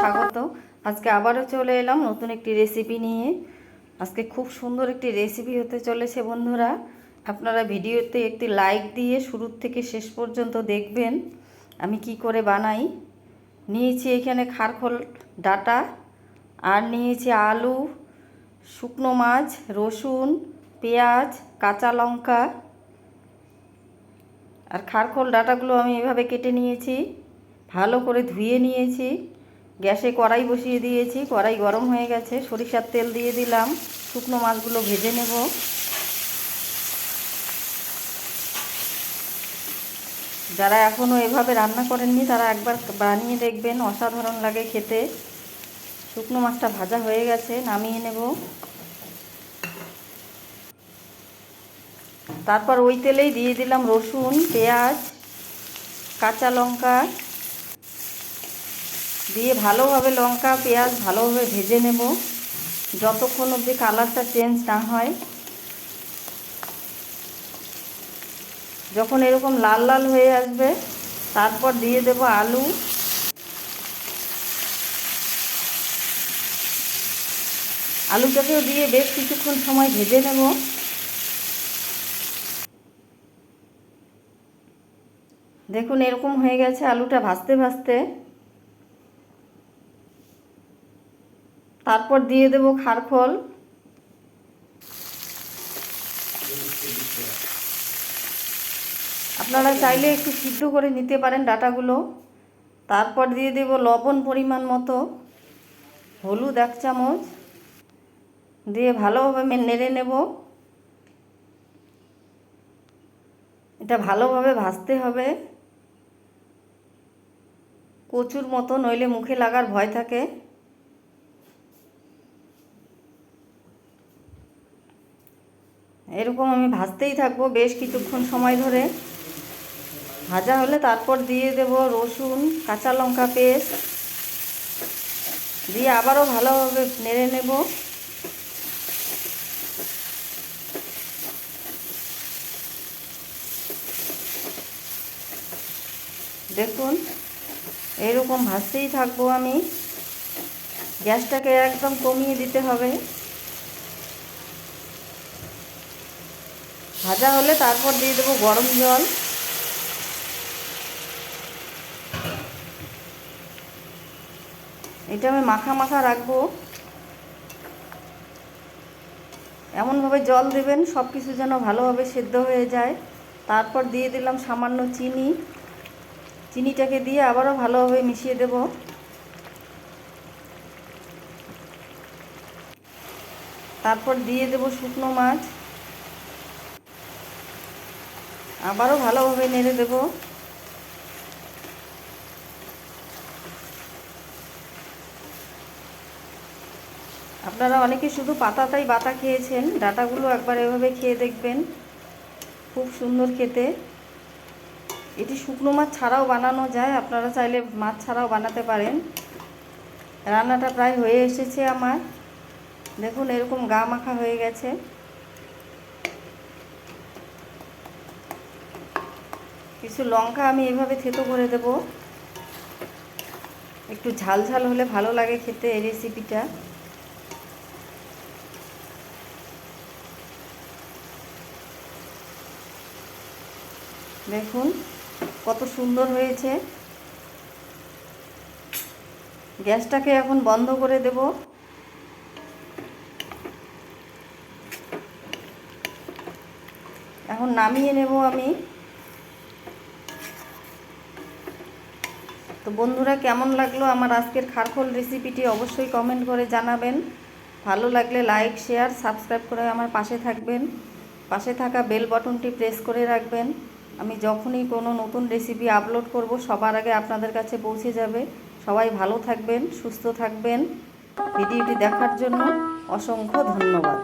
স্বাগত। আজকে আবারও চলে এলাম নতুন একটি রেসিপি নিয়ে। আজকে খুব সুন্দর একটি রেসিপি হতে চলেছে বন্ধুরা। আপনারা ভিডিওতে একটি লাইক দিয়ে শুরুর থেকে শেষ পর্যন্ত দেখবেন আমি কি করে বানাই। নিয়েছি এখানে খারখোল ডাটা আর নিয়েছি আলু, শুকনো মাছ, রসুন, পেঁয়াজ, কাঁচা লঙ্কা। আর খারখোল ডাটাগুলো আমি এভাবে কেটে নিয়েছি, ভালো করে ধুয়ে নিয়েছি। গ্যাসে কড়াই বসিয়ে দিয়েছি, কড়াই গরম হয়ে গেছে, সরিষার তেল দিয়ে দিলাম, শুকনো মাছগুলো ভেজে নেব। যারা এখনও এভাবে রান্না করেননি, তারা একবার বানিয়ে দেখবেন, অসাধারণ লাগে খেতে। শুকনো মাছটা ভাজা হয়ে গেছে, নামিয়ে নেব। তারপর ওই তেলেই দিয়ে দিলাম রসুন, পেঁয়াজ, কাঁচা লঙ্কা দিয়ে ভালোভাবে লঙ্কা, পেঁয়াজ ভালোভাবে ভেজে নেব। যতক্ষণ অবধি কালারটা চেঞ্জ না হয়, যখন এরকম লাল লাল হয়ে আসবে, তারপর দিয়ে দেব আলু। আলুটাকেও দিয়ে বেশ কিছুক্ষণ সময় ভেজে নেব। দেখুন এরকম হয়ে গেছে আলুটা ভাজতে ভাজতে। তারপর দিয়ে দেব খারখোল আপনারা চাইলে একটু সিদ্ধ করে নিতে পারেন ডাটাগুলো। তারপর দিয়ে দেব লবণ পরিমাণ মতো, হলুদ এক চামচ। দিয়ে ভালোভাবে নেড়ে নেব। এটা ভালোভাবে ভাজতে হবে। কচুর মতো নইলে মুখে লাগার ভয় থাকে। এরকম আমি ভাজতেই থাকব বেশ কিছুক্ষণ সময় ধরে। ভাজা হলে তারপর দিয়ে দেব রসুন, কাঁচা লঙ্কা পেস্ট। দিয়ে আবারও ভালোভাবে নেড়ে নেব। দেখুন, এরকম ভাজতেই থাকব আমি। গ্যাসটাকে একদম কমিয়ে দিতে হবে। ভাজা হলে তারপর দিয়ে দেবো গরম জল। এটা আমি মাখা মাখা রাখব। এমনভাবে জল দেবেন সব কিছু যেন ভালোভাবে সেদ্ধ হয়ে যায়। তারপর দিয়ে দিলাম সামান্য চিনি। চিনিটাকে দিয়ে আবারও ভালোভাবে মিশিয়ে দেব। তারপর দিয়ে দেব শুকনো মাছ। আবারও ভালোভাবে নেড়ে দেব। আপনারা অনেকে শুধু পাতাটাই বাতা খেয়েছেন, ডাটাগুলো একবার এভাবে খেয়ে দেখবেন। খুব সুন্দর খেতে। এটি শুকনো মাছ ছাড়াও বানানো যায়, আপনারা চাইলে মাছ ছাড়াও বানাতে পারেন। রান্নাটা প্রায় হয়ে এসেছে আমার। দেখুন, এরকম গা মাখা হয়ে গেছে। কিছু লঙ্কা আমি এভাবে থেতো করে দেব। একটু ঝাল ঝাল হলে ভালো লাগে খেতে এই রেসিপিটা দেখুন কত সুন্দর হয়েছে। গ্যাসটাকে এখন বন্ধ করে দেব। এখন নামিয়ে নেব আমি। তো বন্ধুরা, কেমন লাগল আমার আজকের খারখোল রেসিপিটি অবশ্যই কমেন্ট করে জানাবেন। ভালো লাগলে লাইক শেয়ার সাবস্ক্রাইব করে আমার পাশে থাকবেন। পাশে থাকা বেল বটনটি প্রেস করে রাখবেন। আমি যখনই কোনো নতুন রেসিপি আপলোড করব, সবার আগে আপনাদের কাছে পৌঁছে যাবে। সবাই ভালো থাকবেন, সুস্থ থাকবেন। ভিডিওটি দেখার জন্য অসংখ্য ধন্যবাদ।